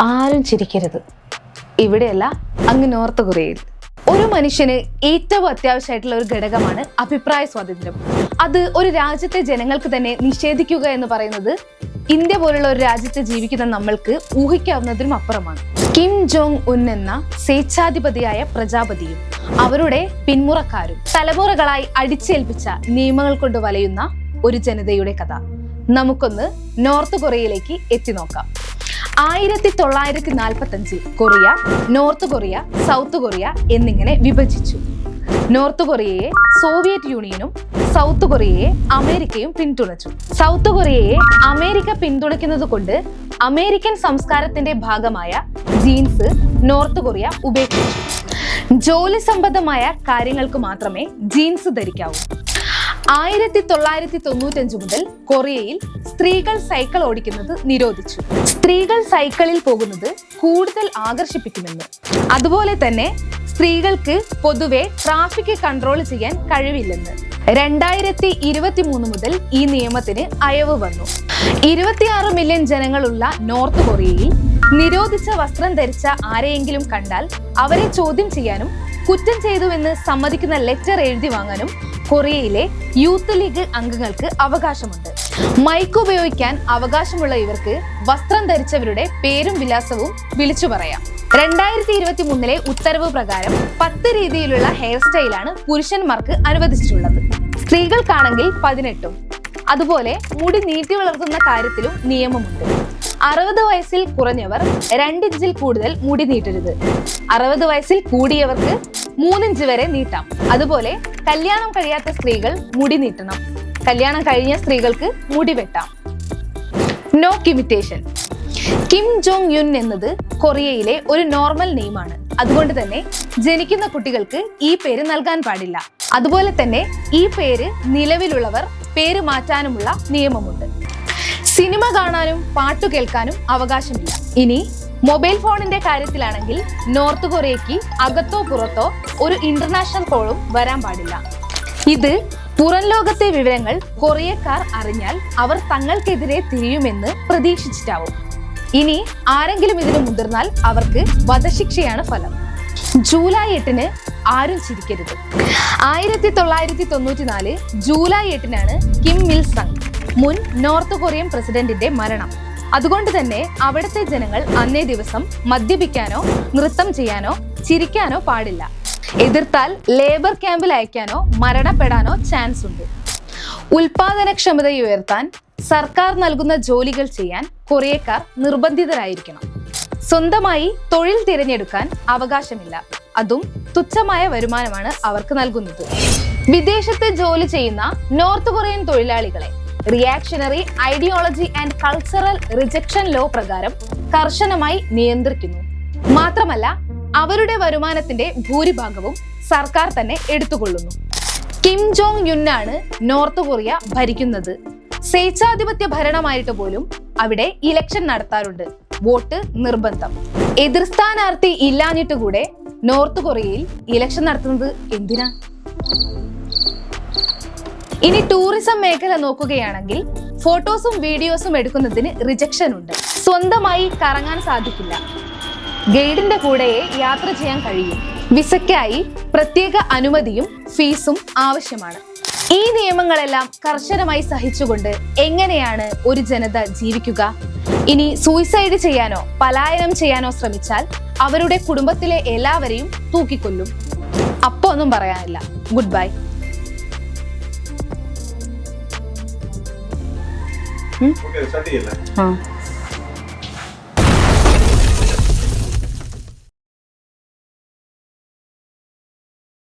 ആരും ചിരിക്കരുത്. ഇവിടെയല്ല അങ്ങ് നോർത്ത് കൊറിയയിൽ. ഒരു മനുഷ്യന് ഏറ്റവും അത്യാവശ്യമായിട്ടുള്ള ഒരു ഘടകമാണ് അഭിപ്രായ സ്വാതന്ത്ര്യം. അത് ഒരു രാജ്യത്തെ ജനങ്ങൾക്ക് തന്നെ നിഷേധിക്കുക എന്ന് പറയുന്നത് ഇന്ത്യ പോലുള്ള ഒരു രാജ്യത്ത് ജീവിക്കുന്ന നമ്മൾക്ക് ഊഹിക്കാവുന്നതിനും അപ്പുറമാണ്. കിം ജോങ് ഉൻ എന്ന സ്വേച്ഛാധിപതിയായ പ്രജാപതിയും അവരുടെ പിന്മുറക്കാരും തലമുറകളായി അടിച്ചേൽപ്പിച്ച നിയമങ്ങൾ കൊണ്ട് വലയുന്ന ഒരു ജനതയുടെ കഥ. നമുക്കൊന്ന് നോർത്ത് കൊറിയയിലേക്ക് എത്തി നോക്കാം. ആയിരത്തി തൊള്ളായിരത്തി നാൽപ്പത്തി അഞ്ചിൽ Korea north Korea south Korea എന്നിങ്ങനെ വിഭജിച്ചു. നോർത്ത് കൊറിയയെ സോവിയറ്റ് യൂണിയനും സൗത്ത് കൊറിയയെ അമേരിക്കയും പിന്തുണച്ചു. സൗത്ത് കൊറിയയെ അമേരിക്ക പിന്തുണയ്ക്കുന്നത് കൊണ്ട് അമേരിക്കൻ സംസ്കാരത്തിന്റെ ഭാഗമായ ജീൻസ് നോർത്ത് കൊറിയ ഉപേക്ഷിച്ചു. ജോലി സംബന്ധമായ കാര്യങ്ങൾക്ക് മാത്രമേ ജീൻസ് ധരിക്കാവൂ. ആയിരത്തി തൊള്ളായിരത്തി തൊണ്ണൂറ്റഞ്ച് മുതൽ കൊറിയയിൽ സ്ത്രീകൾ സൈക്കിൾ ഓടിക്കുന്നത് നിരോധിച്ചു. സ്ത്രീകൾ സൈക്കിളിൽ പോകുന്നത് കൂടുതൽ ആകർഷിപ്പിക്കുമെന്ന്. അതുപോലെ തന്നെ സ്ത്രീകൾക്ക് പൊതുവെ ട്രാഫിക് കൺട്രോൾ ചെയ്യാൻ കഴിവില്ലെന്ന്. രണ്ടായിരത്തി ഇരുപത്തി മൂന്ന് മുതൽ ഈ നിയമത്തിന് അയവ് വന്നു. ഇരുപത്തിയാറ് മില്യൺ ജനങ്ങളുള്ള നോർത്ത് കൊറിയയിൽ നിരോധിച്ച വസ്ത്രം ധരിച്ച ആരെയെങ്കിലും കണ്ടാൽ അവരെ ചോദ്യം ചെയ്യാനും കുറ്റം ചെയ്തുവെന്ന് സമ്മതിക്കുന്ന ലെറ്റർ എഴുതി വാങ്ങാനും കൊറിയയിലെ യൂത്ത് ലീഗ് അംഗങ്ങൾക്ക് അവകാശമുണ്ട്. മൈക്ക് ഉപയോഗിക്കാൻ അവകാശമുള്ള ഇവർക്ക് വസ്ത്രം ധരിച്ചവരുടെ പേരും വിലാസവും വിളിച്ചു പറയാം. രണ്ടായിരത്തി ഇരുപത്തി മൂന്നിലെ ഉത്തരവ് പ്രകാരം പത്ത് രീതിയിലുള്ള ഹെയർ സ്റ്റൈലാണ് പുരുഷന്മാർക്ക് അനുവദിച്ചിട്ടുള്ളത്. സ്ത്രീകൾക്കാണെങ്കിൽ പതിനെട്ടും. അതുപോലെ മുടി നീട്ടി വളർത്തുന്ന കാര്യത്തിലും നിയമമുണ്ട്. അറുപത് വയസ്സിൽ കുറഞ്ഞവർ രണ്ടിഞ്ചിൽ കൂടുതൽ മുടി നീട്ടരുത്. അറുപത് വയസ്സിൽ കൂടിയവർക്ക് മൂന്നിഞ്ച് വരെ നീട്ടാം. അതുപോലെ കല്യാണം കഴിയാത്ത സ്ത്രീകൾ മുടി നീട്ടണം. കല്യാണം കഴിഞ്ഞ സ്ത്രീകൾക്ക് മുടി വെട്ടാം. No limitation Kim Jong Un എന്നത് കൊറിയയിലെ ഒരു നോർമൽ നെയിമാണ് അതുകൊണ്ട് തന്നെ ജനിക്കുന്ന കുട്ടികൾക്ക് ഈ പേര് നൽകാൻ പാടില്ല. അതുപോലെ തന്നെ ഈ പേര് നിലവിലുള്ളവർ പേര് മാറ്റാനുമുള്ള നിയമമുണ്ട്. സിനിമ കാണാനും പാട്ടു കേൾക്കാനും അവകാശമില്ല. ഇനി മൊബൈൽ ഫോണിന്റെ കാര്യത്തിലാണെങ്കിൽ നോർത്ത് കൊറിയയ്ക്ക് അകത്തോ പുറത്തോ ഒരു ഇന്റർനാഷണൽ കോളും വരാൻ പാടില്ല. ഇത് പുറം ലോകത്തെ വിവരങ്ങൾ കൊറിയക്കാർ അറിഞ്ഞാൽ അവർ തങ്ങൾക്കെതിരെ തിരിയുമെന്ന് പ്രതീക്ഷിച്ചിട്ടാവും. ഇനി ആരെങ്കിലും ഇതിന് മുതിർന്നാൽ അവർക്ക് വധശിക്ഷയാണ് ഫലം. ജൂലൈ എട്ടിന് ആരും ചിരിക്കരുത്. ആയിരത്തി തൊള്ളായിരത്തി തൊണ്ണൂറ്റി നാല് ജൂലൈ എട്ടിനാണ് കിം മിൽ സങ് മുൻ നോർത്ത് കൊറിയൻ പ്രസിഡന്റിന്റെ മരണം. അതുകൊണ്ട് തന്നെ അവിടുത്തെ ജനങ്ങൾ അന്നേ ദിവസം മദ്യപിക്കാനോ നൃത്തം ചെയ്യാനോ ചിരിക്കാനോ പാടില്ല. എതിർത്താൽ ലേബർ ക്യാമ്പിൽ അയക്കാനോ മരണപ്പെടാനോ ചാൻസ് ഉണ്ട്. ഉൽപാദനക്ഷമത ഉയർത്താൻ സർക്കാർ നൽകുന്ന ജോലികൾ ചെയ്യാൻ കൊറിയക്കാർ നിർബന്ധിതരായിരിക്കണം. സ്വന്തമായി തൊഴിൽ തിരഞ്ഞെടുക്കാൻ അവകാശമില്ല. അതും തുച്ഛമായ വരുമാനമാണ് അവർക്ക് നൽകുന്നത്. വിദേശത്ത് ജോലി ചെയ്യുന്ന നോർത്ത് കൊറിയൻ തൊഴിലാളികളെ reactionary ideology and cultural rejection law പ്രകാരം കർശനമായി നിയന്ത്രിക്കുന്നു. മാത്രമല്ല അവരുടെ വരുമാനത്തിന്റെ ഭൂരിഭാഗവും സർക്കാർ തന്നെ എടുത്തുകൊള്ളുന്നു. കിം ജോങ് യുന്നാണ് നോർത്ത് കൊറിയ ഭരിക്കുന്നത്. സ്വേച്ഛാധിപത്യ ഭരണമായിട്ട് പോലും അവിടെ ഇലക്ഷൻ നടത്താറുണ്ട്. വോട്ട് നിർബന്ധം. എതിർ സ്ഥാനാർത്ഥി ഇല്ലാഞ്ഞിട്ട് കൂടെ നോർത്ത് കൊറിയയിൽ ഇലക്ഷൻ നടത്തുന്നത് എന്തിനാ? ഇനി ടൂറിസം മേഖല നോക്കുകയാണെങ്കിൽ ഫോട്ടോസും വീഡിയോസും എടുക്കുന്നതിന് റിജക്ഷൻ ഉണ്ട് സ്വന്തമായി കറങ്ങാൻ സാധിക്കില്ല. ഗൈഡിന്റെ കൂടെയേ യാത്ര ചെയ്യാൻ കഴിയും. വിസയ്ക്കായി പ്രത്യേക അനുമതിയും ഫീസും ആവശ്യമാണ്. ഈ നിയമങ്ങളെല്ലാം കർശനമായി സഹിച്ചുകൊണ്ട് എങ്ങനെയാണ് ഒരു ജനത ജീവിക്കുക? ഇനി സൂയിസൈഡ് ചെയ്യാനോ പലായനം ചെയ്യാനോ ശ്രമിച്ചാൽ അവരുടെ കുടുംബത്തിലെ എല്ലാവരെയും തൂക്കിക്കൊല്ലും. അപ്പോ ഒന്നും പറയാനില്ല. ഗുഡ് ബൈ ആ.